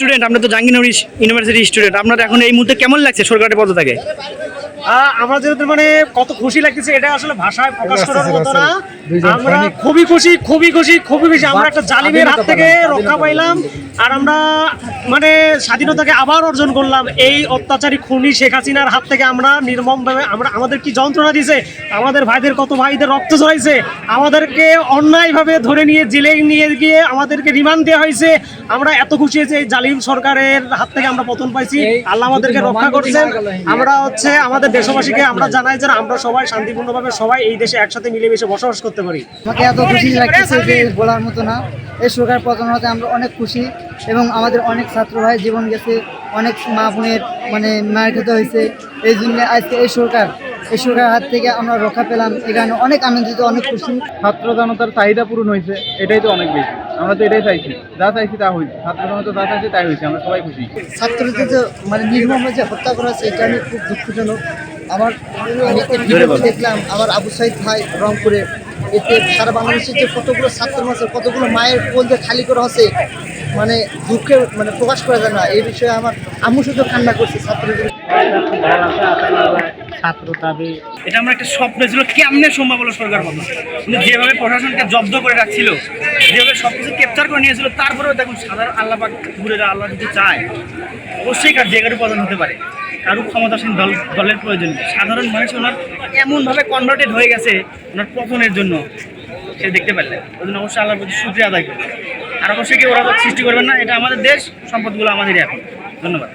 Student আমরা তো Jahangirnagar university student আপনার এখন এই মুহূর্তে কেমন লাগছে সরকারের পদত্যাগে? আমার যেহেতু মানে কত খুশি লাগতেছে এটা আসলে ভাষায় প্রকাশ করার মতো না। আমরা খুবই খুশি খুবই খুশি খুবই খুশি। আমরা একটা জালিমের হাত থেকে রক্ষা পাইলাম আর আমরা মানে স্বাধীনতাকে আবার অর্জন করলাম। এই অত্যাচারী খুনি শেখ হাসিনার হাত থেকে আমরা নির্মমভাবে আমরা আমাদের কি যন্ত্রণা দিছে? আমাদের ভাইদের কত ভাইদের রক্ত ঝরাইছে? আমাদেরকে অন্যায়ভাবে ধরে নিয়ে জেলে নিয়ে গিয়ে আমাদেরকে রিমান্ড দেওয়া হয়েছে। আমরা এত খুশি হয়েছি এই জালিম সরকারের হাত থেকে আমরা পতন পাইছি। আল্লাহ আমাদেরকে রক্ষা করছেন। আমরা হচ্ছে আমাদের দেশবাসীকে আমরা জানাই যে আমরা সবাই শান্তিপূর্ণভাবে সবাই এই দেশে একসাথে মিলেমিশে বসবাস করতে পারি। আমাকে এত খুশি লাগতেছে যে বলার মতো না। এই সরকার পতন হতে আমরা অনেক খুশি এবং আমাদের অনেক ছাত্র ভাই জীবন গেছে অনেক মা বোনের মানে মায়ের খেতে হয়েছে। এই জন্য আজকে এই সরকার এই সরকারের হাত থেকে আমরা রক্ষা পেলাম। এখানে অনেক আনন্দিত অনেক খুশি। ছাত্র জনতার চাহিদা পূরণ হয়েছে এটাই তো অনেক বেশি। আমরা তো এটাই চাইছি। যা চাইছি তা হয়েছে। ছাত্র জনতা যা চাইছে তাই হয়েছে আমরা সবাই খুশি। ছাত্রদের যে মানে নির্মমভাবে যে হত্যা করা হয়েছে এটা আমি খুব দুঃখজনক। আমার দেখলাম আমার আবু সাইদ ভাই রংপুরে এতে সারা বাংলাদেশের যে কতগুলো ছাত্র আছে কতগুলো মায়ের কোল যে খালি করা আছে মানে দুঃখে মানে প্রকাশ করা যায় না। এই বিষয়ে আমার আম্মু শুধু কান্না করছে ছাত্রদের। এটা আমার একটা স্বপ্ন ছিল, কেমনে সম্ভব হলো সরকার পতন কিন্তু যেভাবে প্রশাসনকে জব্দ করে রাখছিল, যেভাবে সব কিছু ক্যাপচার করে নিয়েছিল, তারপরেও দেখুন সাধারণ আল্লাহ ঘুরে আল্লাহ যদি চায়, অবশ্যই কার জায়গার পতন হতে পারে। কারও ক্ষমতাসীন দল, দলের প্রয়োজন। সাধারণ মানুষ ওনার এমনভাবে কনভার্টেড হয়ে গেছে, ওনার পতনের জন্য সে দেখতে পারলে ওই জন্য অবশ্যই আল্লাহর প্রতি শুক্রিয়া আদায় করবে। আর অবশ্যই কেউ ওরা সৃষ্টি করবেন না, এটা আমাদের দেশ, সম্পদগুলো আমাদেরই এখন। ধন্যবাদ।